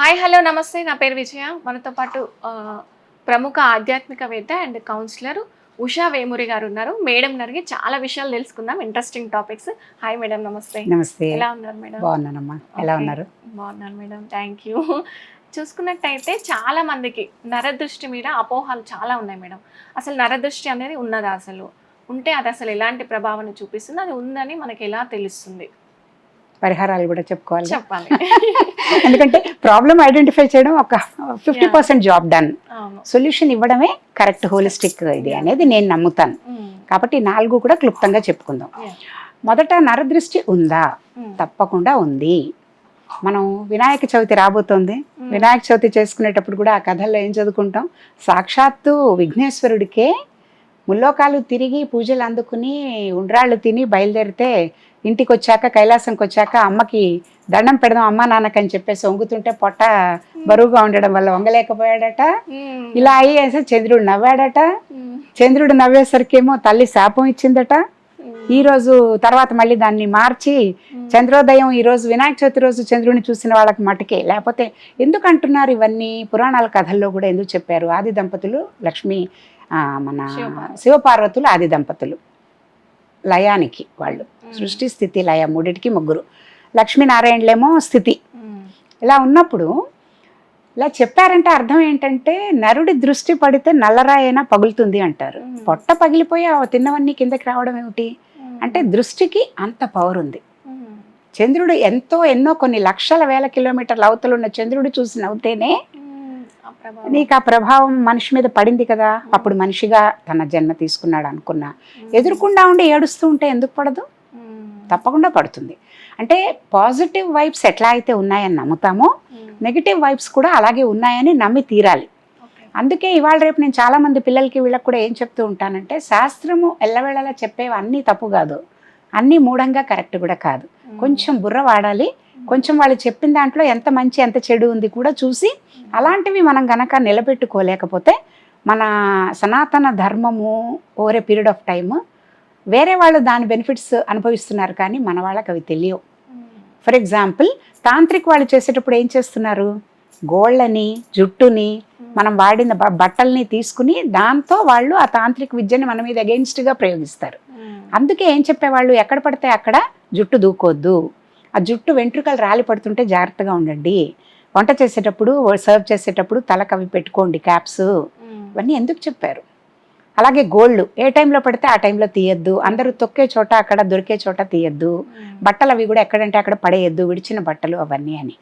Hi hello నమస్తే. నా పేరు విజయ. మనతో పాటు ప్రముఖ ఆధ్యాత్మికవేత్త అండ్ కౌన్సిలర్ ఉషా వేమూరి గారు ఉన్నారు. మేడం గారికి చాలా విషయాలు తెలుసుకుందాం. Interesting topics hi madam. నమస్తే. నమస్తే. ఎలా ఉన్నారు మేడం? బాగున్నానమ్మా. ఎలా. ఉన్నారు? బాగున్నాను మేడం. థ్యాంక్ యూ చూసుకున్నట్టయితే చాలా మందికి నరదృష్టి మీద అపోహలు చాలా ఉన్నాయి మేడం. అసలు నరదృష్టి అనేది ఉన్నదా అసలు? ఉంటే అది అసలు ఎలాంటి ప్రభావాన్ని చూపిస్తుంది? అది ఉందని మనకి ఎలా తెలుస్తుంది? పరిహారాలు కూడా చెప్పుకోవాలి. చెప్పాలి. ఎందుకంటే ప్రాబ్లం ఐడెంటిఫై చేయడం ఒక fifty percent job done solution ఇవ్వడమే కరెక్ట్ హోలిస్టిక్ ఇది అనేది నేను నమ్ముతాను. ఉమ్, కాబట్టి నాలుగు కూడా క్లుప్తంగా చెప్పుకుందాం. మొదట నరదృష్టి ఉందా? ఉమ్, తప్పకుండా ఉంది. మనం వినాయక చవితి రాబోతోంది. ఉమ్, వినాయక చవితి చేసుకునేటప్పుడు కూడా ఆ కథల్లో ఏం చదువుకుంటాం? సాక్షాత్తు విఘ్నేశ్వరుడికే ముల్లోకాలు తిరిగి పూజలు అందుకుని ఉండ్రాళ్ళు తిని బయలుదేరితే ఇంటికి వచ్చాక కైలాసంకి వచ్చాక అమ్మకి దండం పెడదాం అమ్మ నాన్నకని చెప్పేసి వంగుతుంటే పొట్ట బరువుగా ఉండడం వల్ల వంగలేకపోయాడట. ఇలా అయ్యేసి చంద్రుడు నవ్వాడట. చంద్రుడు నవ్వేసరికేమో తల్లి శాపం ఇచ్చిందట. ఈ రోజు తర్వాత మళ్ళీ దాన్ని మార్చి చంద్రోదయం ఈ రోజు వినాయక చవితి రోజు చంద్రుడిని చూసిన వాళ్ళకి మటుకే. లేకపోతే ఎందుకు అంటున్నారు ఇవన్నీ? పురాణాల కథల్లో కూడా ఎందుకు చెప్పారు? ఆది దంపతులు లక్ష్మి ఆ, మన శివపార్వతి. శివపార్వతులు ఆది దంపతులు. లయానికి వాళ్ళు. సృష్టి స్థితి లయ మూడిటికి ముగ్గురు. లక్ష్మీనారాయణలేమో స్థితి. ఇలా ఉన్నప్పుడు ఇలా చెప్పారంటే అర్థం ఏంటంటే నరుడి దృష్టి పడితే నల్లరాయైనా పగులుతుంది అంటారు. పొట్ట పగిలిపోయి ఆ తిన్నవన్నీ కిందకి రావడం ఏమిటి? అంటే దృష్టికి అంత పవర్ ఉంది. చంద్రుడు ఎంతో ఎన్నో కొన్ని లక్షల వేల కిలోమీటర్ల అవతల ఉన్న చంద్రుడు చూసి నవ్వుతేనే. నీకు ఆ ప్రభావం మనిషి మీద పడింది కదా? అప్పుడు మనిషిగా తన జన్మ తీసుకున్నాడు అనుకున్నా. ఎదురుకుండా ఉండి ఏడుస్తూ ఉంటే ఎందుకు పడదు? తప్పకుండా పడుతుంది. అంటే పాజిటివ్ వైబ్స్ ఎట్లా అయితే ఉన్నాయని నమ్ముతామో నెగిటివ్ వైబ్స్ కూడా అలాగే ఉన్నాయని నమ్మి తీరాలి. అందుకే ఇవాళ రేపు నేను చాలా మంది పిల్లలకి వీళ్ళకి కూడా ఏం చెప్తూ ఉంటానంటే శాస్త్రము ఎల్లవేళలా చెప్పేవి అన్నీ తప్పు కాదు. అన్నీ మూఢంగా కరెక్ట్ కూడా కాదు. కొంచెం బుర్ర వాడాలి. కొంచెం వాళ్ళు చెప్పిన దాంట్లో ఎంత మంచి ఎంత చెడు ఉంది కూడా చూసి అలాంటివి మనం గనక నిలబెట్టుకోలేకపోతే మన సనాతన ధర్మము over a period of time వేరే వాళ్ళు దాని బెనిఫిట్స్ అనుభవిస్తున్నారు కానీ మన వాళ్ళకి అవి తెలియవు. ఫర్ ఎగ్జాంపుల్ తాంత్రిక్ వాళ్ళు చేసేటప్పుడు ఏం చేస్తున్నారు? గోళ్ళని జుట్టుని మనం వాడిన బట్టల్ని తీసుకుని దాంతో వాళ్ళు ఆ తాంత్రిక విద్యని మన మీద అగెయిన్స్ట్గా ప్రయోగిస్తారు. అందుకే ఏం చెప్పేవాళ్ళు? ఎక్కడ పడితే అక్కడ జుట్టు దూకోవద్దు ఆ జుట్టు వెంట్రుకలు రాలి పడుతుంటే జాగ్రత్తగా ఉండండి. వంట చేసేటప్పుడు సర్వ్ చేసేటప్పుడు తలకు అవి పెట్టుకోండి క్యాప్స్ ఇవన్నీ ఎందుకు చెప్పారు? అలాగే గోల్డ్ ఏ టైంలో పడితే ఆ టైంలో తీయద్దు. అందరూ తొక్కే చోట అక్కడ దొరికే చోట తీయద్దు. బట్టలు అవి కూడా ఎక్కడంటే అక్కడ పడేయద్దు. విడిచిన బట్టలు అవన్నీ అని.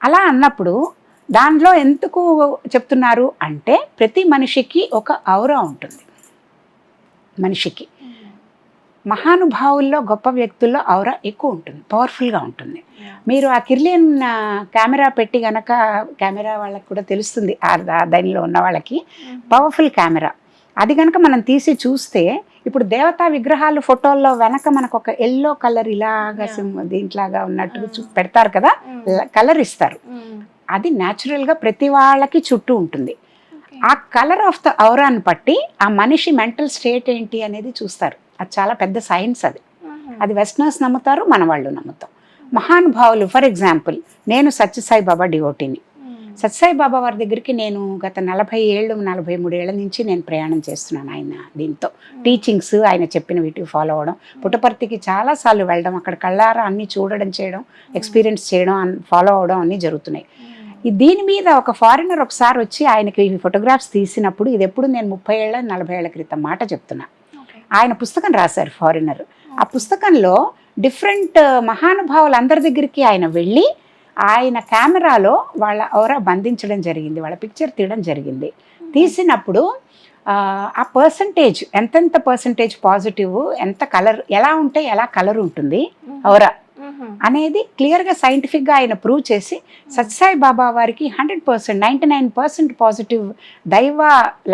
అలా అన్నప్పుడు దానిలో ఎందుకు చెప్తున్నారు అంటే ప్రతి మనిషికి ఒక ఔరా ఉంటుంది. మనిషికి. మహానుభావుల్లో గొప్ప వ్యక్తుల్లో ఔరా ఎక్కువ ఉంటుంది. పవర్ఫుల్గా ఉంటుంది. మీరు ఆ కిర్లియన్ కెమెరా పెట్టి గనక కెమెరా వాళ్ళకి కూడా తెలుస్తుంది. దానిలో ఉన్న వాళ్ళకి. Powerful camera. అది కనుక మనం తీసి చూస్తే ఇప్పుడు దేవతా విగ్రహాలు ఫోటోల్లో వెనక మనకు ఒక ఎల్లో కలర్ ఇలాగా దీంట్లాగా ఉన్నట్టుగా చూ పెడతారు కదా ఉమ్, కలర్ ఇస్తారు. ఉమ్, అది న్యాచురల్గా ప్రతి వాళ్ళకి చుట్టూ ఉంటుంది. ఆ కలర్ ఆఫ్ ద ఔరాన్ని బట్టి ఆ మనిషి మెంటల్ స్టేట్ ఏంటి అనేది చూస్తారు. అది చాలా పెద్ద సైన్స్ అది. ఉమ్, అది వెస్టర్నర్స్ నమ్ముతారు మన వాళ్ళు నమ్ముతాం. మహానుభావులు ఫర్ ఎగ్జాంపుల్ నేను సత్యసాయి బాబా డివోటీని ఉమ్, సత్యసాయి బాబా వారి దగ్గరికి నేను గత నలభై ఏళ్ళు నలభై మూడు ఏళ్ళ నుంచి నేను ప్రయాణం చేస్తున్నాను ఆయన దీంతో. టీచింగ్స్ ఆయన చెప్పిన వీటికి ఫాలో అవ్వడం పుట్టపర్తికి చాలాసార్లు వెళ్ళడం అక్కడ కళ్ళారా అన్ని చూడడం చేయడం ఎక్స్పీరియన్స్ చేయడం ఫాలో అవడం అన్నీ జరుగుతున్నాయి. దీని మీద ఒక ఫారినర్ ఒకసారి వచ్చి ఆయనకి ఈ ఫోటోగ్రాఫ్స్ తీసినప్పుడు ఇది ఎప్పుడు నేను ముప్పై ఏళ్ళ నలభై ఏళ్ళ క్రితం మాట చెప్తున్నా. ఆయన పుస్తకం రాశారు ఫారినర్ ఆ పుస్తకంలో డిఫరెంట్ మహానుభావులు అందరి దగ్గరికి ఆయన వెళ్ళి ఆయన కెమెరాలో వాళ్ళ ఔరా బంధించడం జరిగింది వాళ్ళ పిక్చర్ తీయడం జరిగింది. తీసినప్పుడు ఆ, పర్సంటేజ్ ఎంతెంత పర్సంటేజ్ పాజిటివ్ ఎంత కలర్ ఎలా ఉంటే ఎలా కలర్ ఉంటుంది ఉమ్, అనేది క్లియర్గా సైంటిఫిక్గా ఆయన ప్రూవ్ చేసి సత్సాయి బాబా వారికి hundred percent ninety nine percent positive దైవ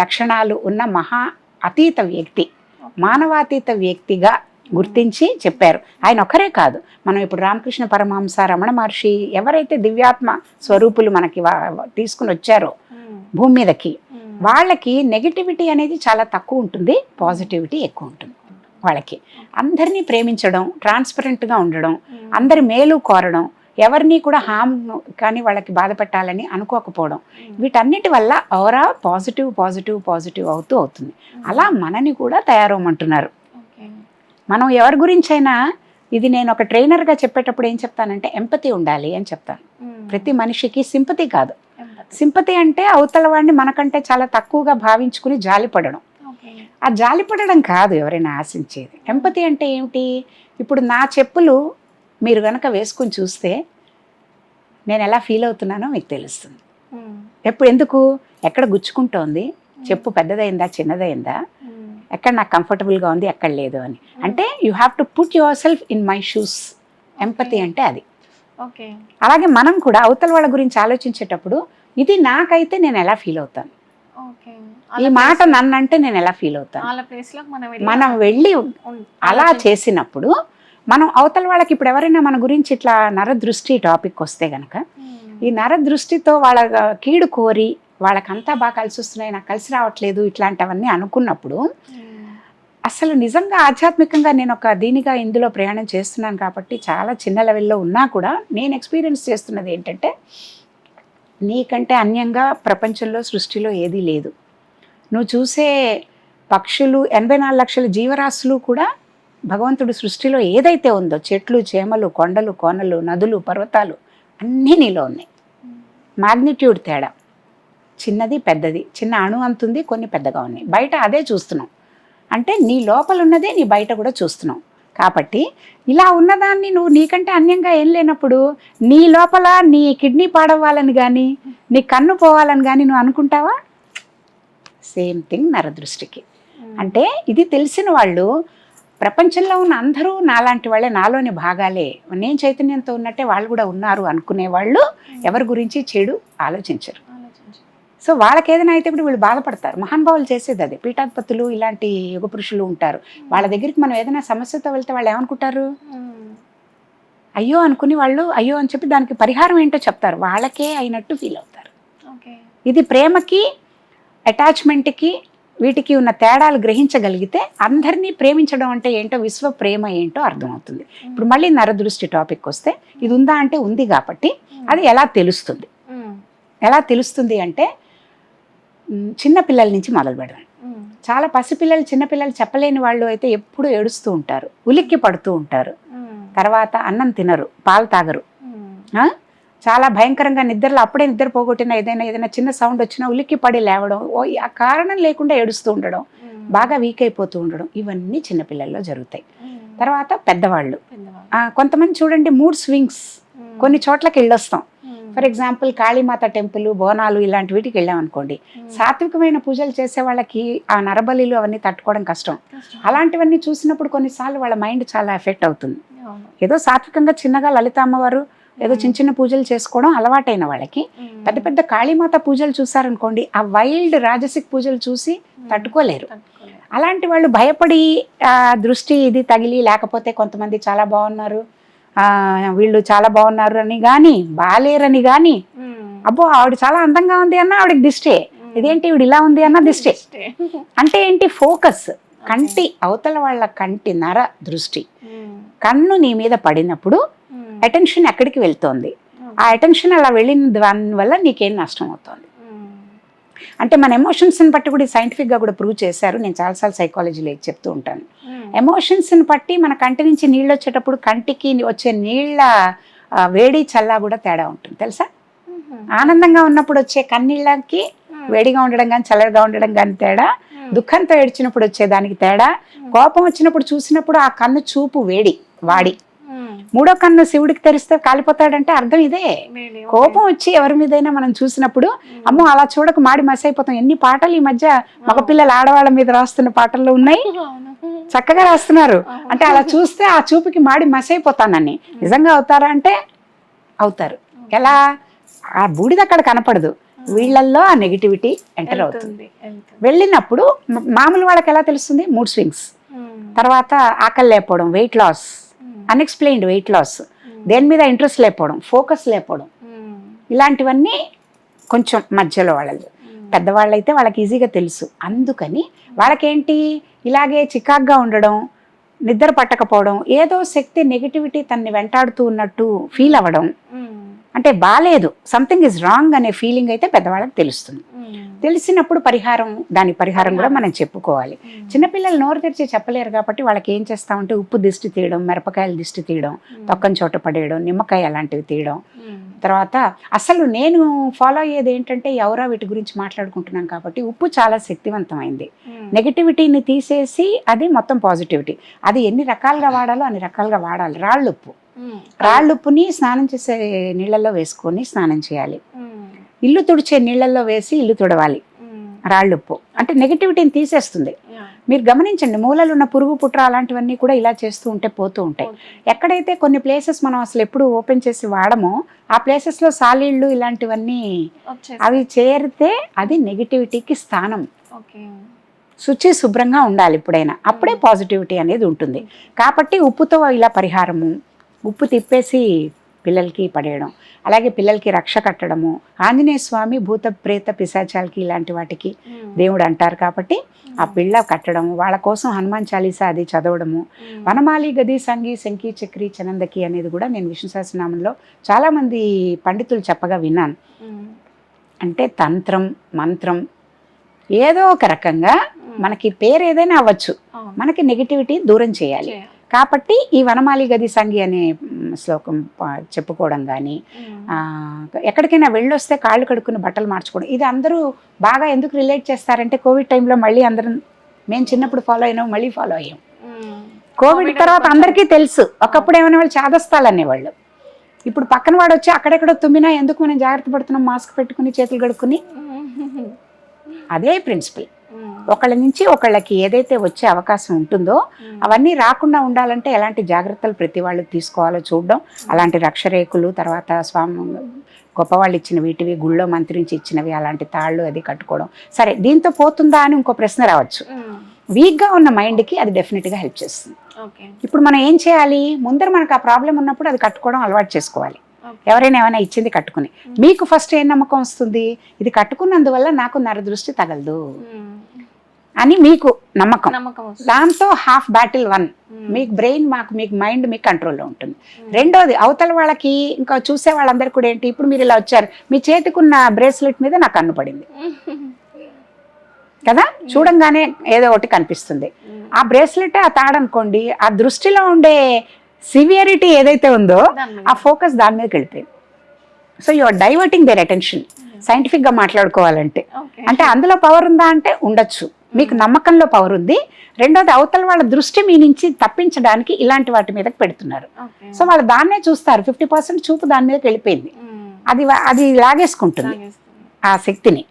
లక్షణాలు ఉన్న మహా అతీత వ్యక్తి మానవాతీత వ్యక్తిగా గుర్తించి చెప్పారు. ఆయన ఒకరే కాదు. మనం ఇప్పుడు రామకృష్ణ పరమహంస రమణ మహర్షి ఎవరైతే దివ్యాత్మ స్వరూపులు మనకి తీసుకుని వచ్చారో భూమి మీదకి వాళ్ళకి నెగిటివిటీ అనేది చాలా తక్కువ ఉంటుంది. పాజిటివిటీ ఎక్కువ ఉంటుంది వాళ్ళకి. అందరినీ ప్రేమించడం ట్రాన్స్పరెంట్గా ఉండడం అందరి మేలు కోరడం ఎవరిని కూడా హామ్ కానీ వాళ్ళకి బాధ పెట్టాలని అనుకోకపోవడం వీటన్నిటి వల్ల ఓవరా పాజిటివ్ పాజిటివ్ పాజిటివ్ అవుతూ అవుతుంది. అలా మనని కూడా తయారవమంటున్నారు మనం ఎవరి గురించైనా ఇది నేను ఒక ట్రైనర్గా చెప్పేటప్పుడు ఏం చెప్తానంటే ఎంపతి ఉండాలి అని చెప్తాను. ప్రతి మనిషికి సింపతి కాదు. సింపతి అంటే అవతల వాడిని మనకంటే చాలా తక్కువగా భావించుకుని జాలిపడడం. ఆ జాలిపడడం కాదు ఎవరైనా ఆశించేది. ఎంపతి అంటే ఏమిటి? ఇప్పుడు నా చెప్పులు మీరు గనక వేసుకుని చూస్తే నేను ఎలా ఫీల్ అవుతున్నానో మీకు తెలుస్తుంది. ఎప్పుడు ఎందుకు? ఎక్కడ గుచ్చుకుంటోంది? చెప్పు పెద్దదైందా? చిన్నదైందా? ఎక్కడ నాకు కంఫర్టబుల్గా ఉంది ఎక్కడ లేదు అని. అంటే you have to put yourself in my shoes empathy అంటే అది. ఓకే అలాగే మనం కూడా అవతల వాళ్ళ గురించి ఆలోచించేటప్పుడు ఇది నాకైతే నేను ఎలా ఫీల్ అవుతాను? ఓకే ఈ మాట నన్నంటే నేను ఎలా ఫీల్ అవుతాను? మనం వెళ్ళి అలా చేసినప్పుడు మనం అవతల వాళ్ళకి ఇప్పుడు ఎవరైనా మన గురించి ఇట్లా నరదృష్టి టాపిక్ వస్తే గనక. ఈ నరదృష్టితో వాళ్ళ కీడు కోరి వాళ్ళకంతా బాగా కలిసి వస్తున్నాయి నాకు కలిసి రావట్లేదు ఇట్లాంటివన్నీ అనుకున్నప్పుడు ఉం. అసలు నిజంగా ఆధ్యాత్మికంగా నేను ఒక దీనిగా ఇందులో ప్రయాణం చేస్తున్నాను కాబట్టి చాలా చిన్న లెవెల్లో ఉన్నా కూడా నేను ఎక్స్పీరియన్స్ చేస్తున్నది ఏంటంటే నీకంటే అన్యంగా ప్రపంచంలో సృష్టిలో ఏదీ లేదు. నువ్వు చూసే పక్షులు ఎనభై నాలుగు లక్షల జీవరాశులు కూడా భగవంతుడు సృష్టిలో ఏదైతే ఉందో చెట్లు చేమలు కొండలు కోనలు నదులు పర్వతాలు అన్నీ నీలో ఉన్నాయి. మాగ్నిట్యూడ్ తేడా. చిన్నది పెద్దది. చిన్న అణు అంతుంది కొన్ని పెద్దగా ఉన్నాయి. బయట అదే చూస్తున్నాం. అంటే నీ లోపల ఉన్నదే నీ బయట కూడా చూస్తున్నాం కాబట్టి ఇలా ఉన్నదాన్ని నువ్వు నీకంటే అన్యంగా ఏం లేనప్పుడు నీ లోపల నీ కిడ్నీ పాడవ్వాలని కానీ నీ కన్ను పోవాలని కానీ నువ్వు అనుకుంటావా? సేమ్ థింగ్ నరదృష్టికి. అంటే ఇది తెలిసిన వాళ్ళు ప్రపంచంలో ఉన్న అందరూ నాలాంటి వాళ్ళే నాలోని భాగాలే. నేను చైతన్యంతో ఉన్నట్టే వాళ్ళు కూడా ఉన్నారు అనుకునే వాళ్ళు ఎవరి గురించి చెడు ఆలోచించరు. ఆలోచించు. సో వాళ్ళకి ఏదైనా అయితే ఇప్పుడు వీళ్ళు బాధపడతారు. మహానుభావులు చేసేది అదే. పీఠాధిపతులు ఇలాంటి యుగ పురుషులు ఉంటారు. వాళ్ళ దగ్గరికి మనం ఏదైనా సమస్యతో వెళ్తే వాళ్ళు ఏమనుకుంటారు. అయ్యో అనుకుని వాళ్ళు అయ్యో అని చెప్పి దానికి పరిహారం ఏంటో చెప్తారు. వాళ్ళకే అయినట్టు ఫీల్ అవుతారు. ఇది ప్రేమకి అటాచ్మెంట్కి వీటికి ఉన్న తేడాలు గ్రహించగలిగితే అందరినీ ప్రేమించడం అంటే ఏంటో విశ్వ ప్రేమ ఏంటో అర్థమవుతుంది. ఇప్పుడు మళ్ళీ నరదృష్టి టాపిక్ వస్తే ఇది ఉందా అంటే ఉంది కాబట్టి అది ఎలా తెలుస్తుంది. ఎలా తెలుస్తుంది అంటే మ్, చిన్న పిల్లల నుంచి మొదలు పెడదాం. చాలా పసిపిల్లలు చిన్నపిల్లలు చెప్పలేని వాళ్ళు అయితే ఎప్పుడూ ఏడుస్తూ ఉంటారు ఉలిక్కి పడుతూ ఉంటారు. తర్వాత అన్నం తినరు పాలు తాగరు? చాలా భయంకరంగా నిద్రలో అప్పుడే నిద్ర పోగొట్టిన ఏదైనా ఏదైనా చిన్న సౌండ్ వచ్చినా ఉలిక్కి పడి లేవడం ఓ ఆ కారణం లేకుండా ఏడుస్తూ ఉండడం. బాగా వీక్ అయిపోతూ ఉండడం ఇవన్నీ చిన్నపిల్లల్లో జరుగుతాయి. తర్వాత పెద్దవాళ్ళు కొంతమంది చూడండి మూడ్ స్వింగ్స్. కొన్ని చోట్లకి వెళ్ళొస్తాం. For example Kalimata temple Bonalu ఇలాంటి వీటికి వెళ్ళాం అనుకోండి. సాత్వికమైన పూజలు చేసే వాళ్ళకి ఆ నరబలిలు అవన్నీ తట్టుకోవడం కష్టం. అలాంటివన్నీ చూసినప్పుడు కొన్నిసార్లు వాళ్ళ మైండ్ చాలా ఎఫెక్ట్ అవుతుంది. ఏదో సాత్వికంగా చిన్నగా లలిత అమ్మవారు ఏదో చిన్న చిన్న పూజలు చేసుకోవడం అలవాటైన వాళ్ళకి. పెద్ద పెద్ద కాళీమాత పూజలు చూసారనుకోండి ఆ వైల్డ్ రాజసిక్ పూజలు చూసి. తట్టుకోలేరు. అలాంటి వాళ్ళు భయపడి దృష్టి ఇది తగిలి లేకపోతే కొంతమంది చాలా బాగున్నారు వీళ్ళు చాలా బాగున్నారు అని కానీ బాలేరని కానీ. అబ్బో ఆవిడ చాలా అందంగా ఉంది అన్న ఆవిడకి దిష్టే. ఇదేంటి ఈవిడ ఇలా ఉంది అన్న దిష్టే. అంటే ఏంటి ఫోకస్ కంటి అవతల వాళ్ళ కంటి నర దృష్టి. కన్ను నీ మీద పడినప్పుడు. అటెన్షన్ ఎక్కడికి వెళ్తోంది. ఆ అటెన్షన్ అలా వెళ్ళిన దానివల్ల నీకేం నష్టం అవుతుంది. అంటే మన ఎమోషన్స్ని బట్టి కూడా సైంటిఫిక్గా కూడా ప్రూవ్ చేశారు నేను చాలాసార్లు సైకాలజీలో చెప్తూ ఉంటాను. ఎమోషన్స్ని బట్టి మన కంటి నుంచి నీళ్ళు వచ్చేటప్పుడు కంటికి వచ్చే నీళ్ళ వేడి చల్లా కూడా తేడా ఉంటుంది తెలుసా. ఆనందంగా ఉన్నప్పుడు వచ్చే కన్నీళ్ళకి ఉం. వేడిగా ఉండడం కానీ చల్లగా ఉండడం కానీ తేడా ఉం. దుఃఖంతో ఏడ్చినప్పుడు వచ్చే దానికి తేడా కోపం వచ్చినప్పుడు చూసినప్పుడు ఆ కన్ను చూపు వేడి వాడి. మూడో కన్ను శివుడికి తెరిస్తే కాలిపోతాడంటే అర్థం ఇదే. కోపం వచ్చి ఎవరి మీదైనా మనం చూసినప్పుడు. అమ్మో అలా చూడక మాడి మసి అయిపోతాం ఎన్ని పాటలు ఈ మధ్య మగపిల్లలు ఆడవాళ్ళ మీద రాస్తున్న పాటల్లో ఉన్నాయి. చక్కగా రాస్తున్నారు. అంటే అలా చూస్తే ఆ చూపుకి మాడి మసి అయిపోతానని నిజంగా అవుతారా అంటే అవుతారు. ఎలా? ఆ బూడిద అక్కడ కనపడదు. వీళ్ళల్లో ఆ నెగిటివిటీ ఎంటర్ అవుతుంది. వెళ్ళినప్పుడు మామూలు వాళ్ళకి ఎలా తెలుస్తుంది? Mood swings. తర్వాత ఆకలి లేకపోవడం weight loss. Unexplained weight loss దేని మీద ఇంట్రెస్ట్ లేకపోవడం ఫోకస్ లేకపోవడం. ఇలాంటివన్నీ కొంచెం మధ్యలో వాళ్ళది. పెద్దవాళ్ళైతే వాళ్ళకి ఈజీగా తెలుసు. అందుకని వాళ్ళకేంటి? ఇలాగే చికాగ్గా ఉండడం నిద్ర పట్టకపోవడం ఏదో శక్తి నెగిటివిటీ తన్ని వెంటాడుతూ ఉన్నట్టు ఫీల్ అవ్వడం. అంటే బాలేదు. సంథింగ్ ఇస్ రాంగ్ అనే ఫీలింగ్ అయితే పెద్దవాళ్ళకి తెలుస్తుంది. తెలిసినప్పుడు పరిహారం దాని పరిహారం కూడా మనం చెప్పుకోవాలి. చిన్నపిల్లలు నోరు తెరిచి చెప్పలేరు కాబట్టి వాళ్ళకి ఏం చేస్తామంటే ఉప్పు దిష్టి తీయడం మిరపకాయలు దిష్టి తీయడం తొక్కని చోట పడేయడం నిమ్మకాయ అలాంటివి తీయడం. తర్వాత అసలు నేను ఫాలో అయ్యేది ఏంటంటే ఎవరో వీటి గురించి మాట్లాడుకుంటున్నాం కాబట్టి ఉప్పు చాలా శక్తివంతమైంది. నెగిటివిటీని తీసేసి అది మొత్తం పాజిటివిటీ అది ఎన్ని రకాలుగా వాడాలో అన్ని రకాలుగా వాడాలి. రాళ్ళుప్పు. ఉమ్, రాళ్ళుప్పుని స్నానం చేసే నీళ్ళల్లో వేసుకొని స్నానం చేయాలి. ఇల్లు తుడిచే నీళ్ళల్లో వేసి ఇల్లు తుడవాలి. రాళ్ళుప్పు. అంటే నెగిటివిటీని తీసేస్తుంది. మీరు గమనించండి మూలలు ఉన్న పురుగు పుట్ర అలాంటివన్నీ కూడా ఇలా చేస్తూ ఉంటే పోతూ ఉంటాయి. ఎక్కడైతే కొన్ని ప్లేసెస్ మనం అసలు ఎప్పుడు ఓపెన్ చేసి వాడమో ఆ ప్లేసెస్లో సాలీళ్ళు ఇలాంటివన్నీ అవి చేరితే అది నెగిటివిటీకి స్థానం. ఓకే. శుచి శుభ్రంగా ఉండాలి ఎప్పుడైనా. అప్పుడే పాజిటివిటీ అనేది ఉంటుంది. కాబట్టి ఉప్పుతో ఇలా పరిహారము ఉప్పు తిప్పేసి పిల్లలకి పడేయడం అలాగే పిల్లలకి రక్ష కట్టడము. ఆంజనేయ స్వామి భూత ప్రేత పిశాచాలకి ఇలాంటి వాటికి దేవుడు అంటారు కాబట్టి ఆ పిల్ల కట్టడం వాళ్ళ కోసం హనుమాన్ చాలీసా అది చదవడము. వనమాలి గది సంగి శంకి చక్రి చనందకి అనేది కూడా నేను విష్ణు సహస్రనామంలో చాలామంది పండితులు చెప్పగా విన్నాను. అంటే తంత్రం మంత్రం ఏదో ఒక రకంగా మనకి పేరు ఏదైనా అవ్వచ్చు. మనకి నెగిటివిటీ దూరం చేయాలి. కాబట్టి ఈ వనమాలి గది సంగి అనే శ్లోకం చెప్పుకోవడం కానీ ఎక్కడికైనా వెళ్ళొస్తే కాళ్ళు కడుక్కుని బట్టలు మార్చుకోవడం ఇది అందరూ బాగా ఎందుకు రిలేట్ చేస్తారంటే కోవిడ్ టైంలో మళ్ళీ అందరం మేము చిన్నప్పుడు ఫాలో అయినాం మళ్ళీ ఫాలో అయ్యాం. కోవిడ్ తర్వాత అందరికీ తెలుసు ఒకప్పుడు ఏమైనా వాళ్ళు చాదస్తాలు అనేవాళ్ళు. ఇప్పుడు పక్కన వాడు వచ్చి అక్కడెక్కడో తుమ్మినా ఎందుకు మనం జాగ్రత్త పడుతున్నాం మాస్క్ పెట్టుకుని చేతులు కడుక్కుని? అదే ప్రిన్సిపల్. ఒకళ్ళ నుంచి ఒకళ్ళకి ఏదైతే వచ్చే అవకాశం ఉంటుందో అవన్నీ రాకుండా ఉండాలంటే ఎలాంటి జాగ్రత్తలు ప్రతి వాళ్ళు తీసుకోవాలో చూడడం. అలాంటి రక్షరేకులు తర్వాత స్వామి గొప్పవాళ్ళు ఇచ్చిన వీటివి గుళ్ళో మంత్రించి ఇచ్చినవి అలాంటి తాళ్ళు అది కట్టుకోవడం. సరే దీంతో పోతుందా అని ఇంకో ప్రశ్న రావచ్చు. వీక్గా ఉన్న మైండ్కి అది డెఫినెట్గా హెల్ప్ చేస్తుంది. ఇప్పుడు మనం ఏం చేయాలి? ముందర మనకు ఆ ప్రాబ్లం ఉన్నప్పుడు అది కట్టుకోవడం అలవాటు చేసుకోవాలి. ఎవరైనా ఏమైనా ఇచ్చింది కట్టుకుని. మీకు ఫస్ట్ ఏం నమ్మకం వస్తుంది? ఇది కట్టుకున్నందువల్ల నాకు నరదృష్టి తగలదు. అని మీకు నమ్మకం. దాంతో హాఫ్ బ్యాటిల్ వన్ మీకు బ్రెయిన్ మాకు మీకు మైండ్ మీకు కంట్రోల్లో ఉంటుంది. ఉమ్, రెండోది అవతల వాళ్ళకి ఇంకా చూసే వాళ్ళందరికీ కూడా ఏంటి ఇప్పుడు మీరు ఇలా వచ్చారు మీ చేతికున్న బ్రేస్లెట్ మీద నాకు కన్ను పడింది. కదా? చూడంగానే ఏదో ఒకటి కనిపిస్తుంది. ఉమ్, ఆ బ్రేస్లెట్ ఆ తాడనుకోండి ఆ దృష్టిలో ఉండే సివియరిటీ ఏదైతే ఉందో. ఆ ఫోకస్ దాని మీదకి వెళ్ళిపోయింది. So you are diverting their attention సైంటిఫిక్గా మాట్లాడుకోవాలంటే. అంటే అందులో పవర్ ఉందా అంటే ఉండొచ్చు. మీకు నమ్మకంలో పవర్ ఉంది. రెండోది అవతల వాళ్ళ దృష్టి మీ నుంచి తప్పించడానికి ఇలాంటి వాటి మీదకి పెడుతున్నారు. సో వాళ్ళు దాన్నే చూస్తారు. ఫిఫ్టీ పర్సెంట్ చూపు దాని మీదకి వెళ్ళిపోయింది. అది అది లాగేసుకుంటుంది. ఆ శక్తిని.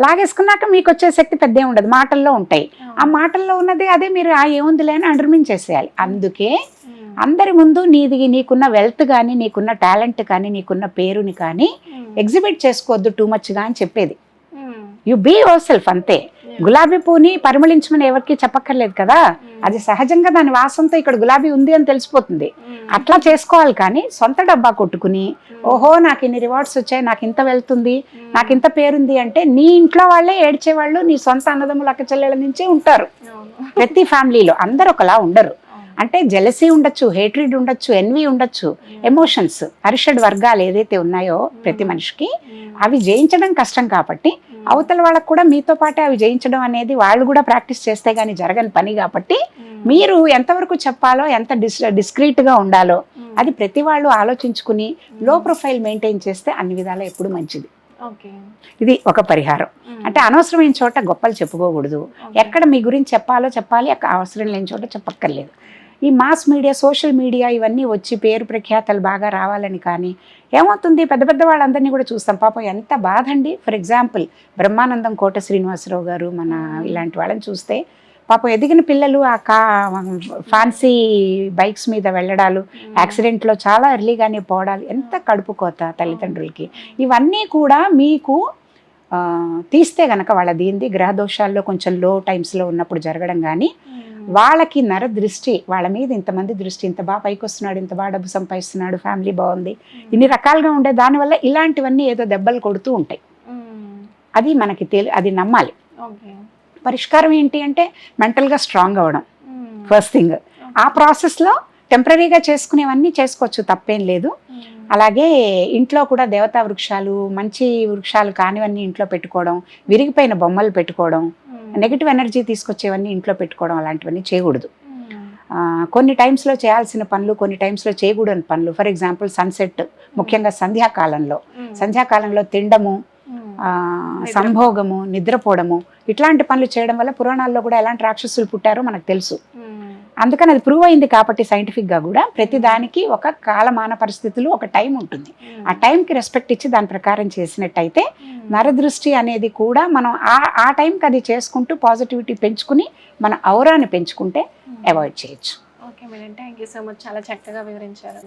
లాగేసుకున్నాక మీకు వచ్చే శక్తి పెద్ద ఉండదు. మాటల్లో ఉంటాయి. ఆ. మాటల్లో ఉన్నది అదే మీరు ఆ ఏముందిలే అని అండర్మిన్ చేసేయాలి. అందుకే అందరి ముందు నీది నీకున్న వెల్త్ కానీ నీకున్న టాలెంట్ కానీ నీకున్న పేరుని కానీ ఎగ్జిబిట్ చేసుకోవద్దు టూ మచ్గా అని చెప్పేది. యు బీ యువర్ సెల్ఫ్ అంతే. గులాబీ పూని పరిమళించమని ఎవరికి చెప్పక్కర్లేదు కదా? అది సహజంగా దాని వాసనతో ఇక్కడ గులాబీ ఉంది అని తెలిసిపోతుంది. అట్లా చేసుకోవాలి కానీ సొంత డబ్బా కొట్టుకుని ఓహో నాకు ఇన్ని రివార్డ్స్ వచ్చాయి నాకు ఇంత వెళ్తుంది నాకు ఇంత పేరుంది అంటే నీ ఇంట్లో వాళ్ళే ఏడ్చేవాళ్ళు నీ సొంత అన్నదమ్ములు అక్క చెల్లెల నుంచే ఉంటారు. ప్రతి ఫ్యామిలీలో అందరు ఒకలా ఉండరు. అంటే జెలసీ ఉండొచ్చు హేట్రిడ్ ఉండొచ్చు ఎన్వి ఉండొచ్చు ఎమోషన్స్ అరిషడ్ వర్గాలు ఏదైతే ఉన్నాయో ప్రతి మనిషికి ఉమ్, అవి జయించడం కష్టం కాబట్టి అవతల వాళ్ళకు కూడా మీతో పాటే అవి జయించడం అనేది వాళ్ళు కూడా ప్రాక్టీస్ చేస్తే గానీ జరగని పని కాబట్టి మీరు ఎంతవరకు చెప్పాలో ఎంత డిస్ డిస్క్రీట్గా ఉండాలో అది ప్రతి వాళ్ళు ఆలోచించుకుని లో ప్రొఫైల్ మెయింటైన్ చేస్తే అన్ని విధాలా ఎప్పుడు మంచిది. ఓకే. ఇది ఒక పరిహారం. అంటే అనవసరమైన చోట గొప్పలు చెప్పుకోకూడదు. ఎక్కడ మీ గురించి చెప్పాలో చెప్పాలి అక్కడ అవసరం లేని చోట చెప్పక్కర్లేదు. ఈ మాస్ మీడియా సోషల్ మీడియా ఇవన్నీ వచ్చి పేరు ప్రఖ్యాతలు బాగా రావాలని కానీ ఏమవుతుంది? పెద్ద పెద్ద వాళ్ళందరినీ కూడా చూస్తాం. పాపం ఎంత బాధ అండి ఫర్ ఎగ్జాంపుల్ బ్రహ్మానందం కోట శ్రీనివాసరావు గారు మన ఇలాంటి వాళ్ళని చూస్తే పాపం ఎదిగిన పిల్లలు ఆ కా ఫ్యాన్సీ బైక్స్ మీద వెళ్ళడాలు యాక్సిడెంట్లో చాలా ఎర్లీగానే పోవడాలు ఎంత కడుపు కోత తల్లిదండ్రులకి. ఇవన్నీ కూడా మీకు తీస్తే గనక వాళ్ళ దీంది గ్రహ దోషాల్లో కొంచెం లో టైమ్స్లో ఉన్నప్పుడు జరగడం కానీ వాళ్ళకి నర దృష్టి వాళ్ళ మీద ఇంతమంది దృష్టి ఇంత బాగా పైకి వస్తున్నాడు ఇంత బాగా డబ్బు సంపాదిస్తున్నాడు ఫ్యామిలీ బాగుంది ఇన్ని రకాలుగా ఉండే దానివల్ల ఇలాంటివన్నీ ఏదో దెబ్బలు కొడుతూ ఉంటాయి. అది మనకి తెలి అది నమ్మాలి. పరిష్కారం ఏంటి అంటే మెంటల్గా స్ట్రాంగ్ అవ్వడం. First thing. ఆ ప్రాసెస్లో టెంపరీగా చేసుకునేవన్నీ చేసుకోవచ్చు తప్పేం లేదు. అలాగే ఇంట్లో కూడా దేవతా వృక్షాలు మంచి వృక్షాలు కానివన్నీ ఇంట్లో పెట్టుకోవడం విరిగిపోయిన బొమ్మలు పెట్టుకోవడం. నెగిటివ్ ఎనర్జీ తీసుకొచ్చేవన్నీ ఇంట్లో పెట్టుకోవడం అలాంటివన్నీ చేయకూడదు. ఆ, కొన్ని టైమ్స్లో చేయాల్సిన పనులు కొన్ని టైమ్స్లో చేయకూడని పనులు ఫర్ ఎగ్జాంపుల్ సన్సెట్ ముఖ్యంగా సంధ్యాకాలంలో మ్మ్. సంధ్యాకాలంలో తినడము. ఆ, సంభోగము నిద్రపోవడము ఇట్లాంటి పనులు చేయడం వల్ల పురాణాల్లో కూడా ఎలాంటి రాక్షసులు పుట్టారో మనకు తెలుసు. అందుకని అది ప్రూవ్ అయింది కాబట్టి సైంటిఫిక్గా కూడా ప్రతి దానికి ఒక కాలమాన పరిస్థితులు ఒక టైం ఉంటుంది. ఆ టైంకి రెస్పెక్ట్ ఇచ్చి దాని ప్రకారం చేసినట్టయితే మ్మ్. నరదృష్టి అనేది కూడా మనం ఆ ఆ టైంకి అది చేసుకుంటూ పాజిటివిటీ పెంచుకుని మన ఔరాన్ని పెంచుకుంటే. అవాయిడ్ చేయొచ్చు. Okay madam thank you so much చాలా చక్కగా వివరించారు.